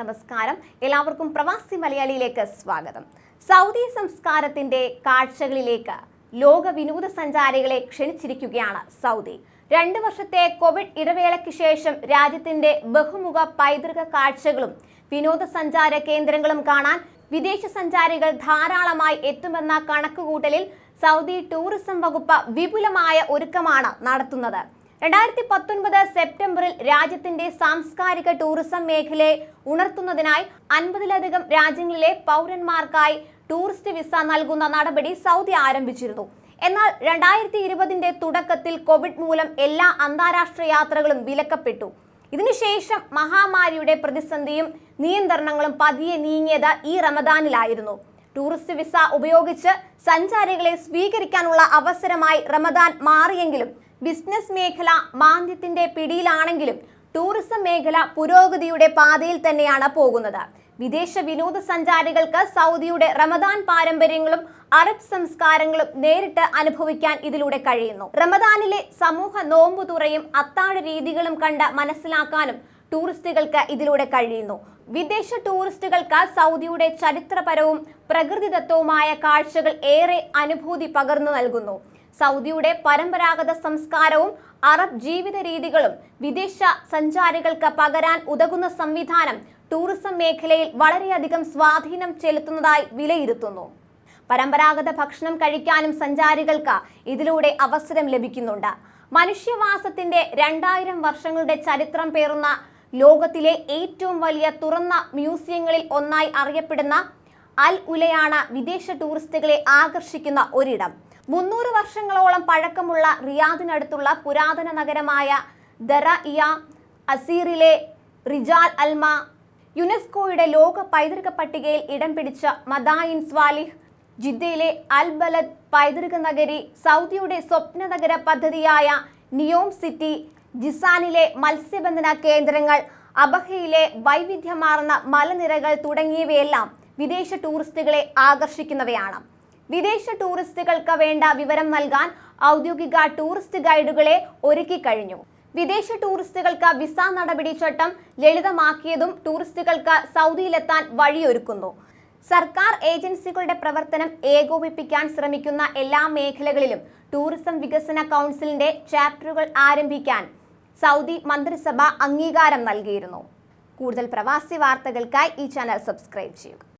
നമസ്കാരം. എല്ലാവർക്കും പ്രവാസി മലയാളിയിലേക്ക് സ്വാഗതം. സൗദി സംസ്കാരത്തിന്റെ കാഴ്ചകളിലേക്ക് ലോക വിനോദസഞ്ചാരികളെ ക്ഷണിച്ചിരിക്കുകയാണ് സൗദി. രണ്ട് വർഷത്തെ കോവിഡ് ഇടവേളയ്ക്ക് ശേഷം രാജ്യത്തിന്റെ ബഹുമുഖ പൈതൃക കാഴ്ചകളും വിനോദസഞ്ചാര കേന്ദ്രങ്ങളും കാണാൻ വിദേശ സഞ്ചാരികൾ ധാരാളമായി എത്തുമെന്ന കണക്കുകൂട്ടലിൽ സൗദി ടൂറിസം വകുപ്പ് വിപുലമായ ഒരുക്കമാണ് നടത്തുന്നത്. രണ്ടായിരത്തി പത്തൊൻപത് സെപ്റ്റംബറിൽ രാജ്യത്തിന്റെ സാംസ്കാരിക ടൂറിസം മേഖലയെ ഉണർത്തുന്നതിനായി അൻപതിലധികം രാജ്യങ്ങളിലെ പൗരന്മാർക്കായി ടൂറിസ്റ്റ് വിസ നൽകുന്ന നടപടി സൗദി ആരംഭിച്ചിരുന്നു. എന്നാൽ രണ്ടായിരത്തി ഇരുപതിന്റെ തുടക്കത്തിൽ കോവിഡ് മൂലം എല്ലാ അന്താരാഷ്ട്ര യാത്രകളും വിലക്കപ്പെട്ടു. ഇതിനുശേഷം മഹാമാരിയുടെ പ്രതിസന്ധിയും നിയന്ത്രണങ്ങളും പതിയെ നീങ്ങിയത് ഈ റമദാനിലായിരുന്നു. ടൂറിസ്റ്റ് വിസ ഉപയോഗിച്ച് സഞ്ചാരികളെ സ്വീകരിക്കാനുള്ള അവസരമായി റമദാൻ മാറിയെങ്കിലും ബിസിനസ് മേഖല മാന്ദ്യത്തിന്റെ പിടിയിലാണെങ്കിലും ടൂറിസം മേഖല പുരോഗതിയുടെ പാതയിൽ തന്നെയാണ് പോകുന്നത്. വിദേശ വിനോദസഞ്ചാരികൾക്ക് സൗദിയുടെ റമദാൻ പാരമ്പര്യങ്ങളും അറബ് സംസ്കാരങ്ങളും നേരിട്ട് അനുഭവിക്കാൻ ഇതിലൂടെ കഴിയുന്നു. റമദാനിലെ സമൂഹ നോമ്പുതുറയും അത്താഴ രീതികളും കണ്ട് മനസ്സിലാക്കാനും ടൂറിസ്റ്റുകൾക്ക് ഇതിലൂടെ കഴിയുന്നു. വിദേശ ടൂറിസ്റ്റുകൾക്ക് സൗദിയുടെ ചരിത്രപരവും പ്രകൃതിദത്തവുമായ കാഴ്ചകൾ ഏറെ അനുഭൂതി പകർന്നു നൽകുന്നു. സൗദിയുടെ പരമ്പരാഗത സംസ്കാരവും അറബ് ജീവിത രീതികളും വിദേശ സഞ്ചാരികൾക്ക് പകരാൻ ഉതകുന്ന സംവിധാനം ടൂറിസം മേഖലയിൽ വളരെയധികം സ്വാധീനം ചെലുത്തുന്നതായി വിലയിരുത്തുന്നു. പരമ്പരാഗത ഭക്ഷണം കഴിക്കാനും സഞ്ചാരികൾക്ക് ഇതിലൂടെ അവസരം ലഭിക്കുന്നുണ്ട്. മനുഷ്യവാസത്തിന്റെ രണ്ടായിരം വർഷങ്ങളുടെ ചരിത്രം പേറുന്ന ലോകത്തിലെ ഏറ്റവും വലിയ തുറന്ന മ്യൂസിയങ്ങളിൽ ഒന്നായി അറിയപ്പെടുന്ന അൽ ഉലയാണ് വിദേശ ടൂറിസ്റ്റുകളെ ആകർഷിക്കുന്ന ഒരിടം. മുന്നൂറ് വർഷങ്ങളോളം പഴക്കമുള്ള റിയാദിനടുത്തുള്ള പുരാതന നഗരമായ ദറ ഇയ അസീറിലെ റിജാൽ അൽമ യുനെസ്കോയുടെ ലോക പൈതൃക പട്ടികയിൽ ഇടം പിടിച്ച മദായിൻ സ്വാലിഹ് ജിദ്ദയിലെ അൽ ബലദ് പൈതൃക നഗരി സൗദിയുടെ സ്വപ്ന നഗര പദ്ധതിയായ നിയോം സിറ്റി ജിസാനിലെ മത്സ്യബന്ധന കേന്ദ്രങ്ങൾ അബഹയിലെ വൈവിധ്യമാർന്ന മലനിരകൾ തുടങ്ങിയവയെല്ലാം വിദേശ ടൂറിസ്റ്റുകളെ ആകർഷിക്കുന്നവയാണ്. വിദേശ ടൂറിസ്റ്റുകൾക്ക് വേണ്ട വിവരം നൽകാൻ ഔദ്യോഗിക ടൂറിസ്റ്റ് ഗൈഡുകളെ ഒരുക്കി കഴിഞ്ഞു. വിദേശ ടൂറിസ്റ്റുകൾക്ക് വിസ നടപടിച്ചട്ടം ലളിതമാക്കിയതും ടൂറിസ്റ്റുകൾക്ക് സൗദിയിലെത്താൻ വഴിയൊരുക്കുന്നു. സർക്കാർ ഏജൻസികളുടെ പ്രവർത്തനം ഏകോപിപ്പിക്കാൻ ശ്രമിക്കുന്ന എല്ലാ മേഖലകളിലും ടൂറിസം വികസന കൗൺസിലിന്റെ ചാപ്റ്ററുകൾ ആരംഭിക്കാൻ സൗദി മന്ത്രിസഭ അംഗീകാരം നൽകിയിരുന്നു. കൂടുതൽ പ്രവാസി വാർത്തകൾക്കായി ഈ ചാനൽ സബ്സ്ക്രൈബ് ചെയ്യുക.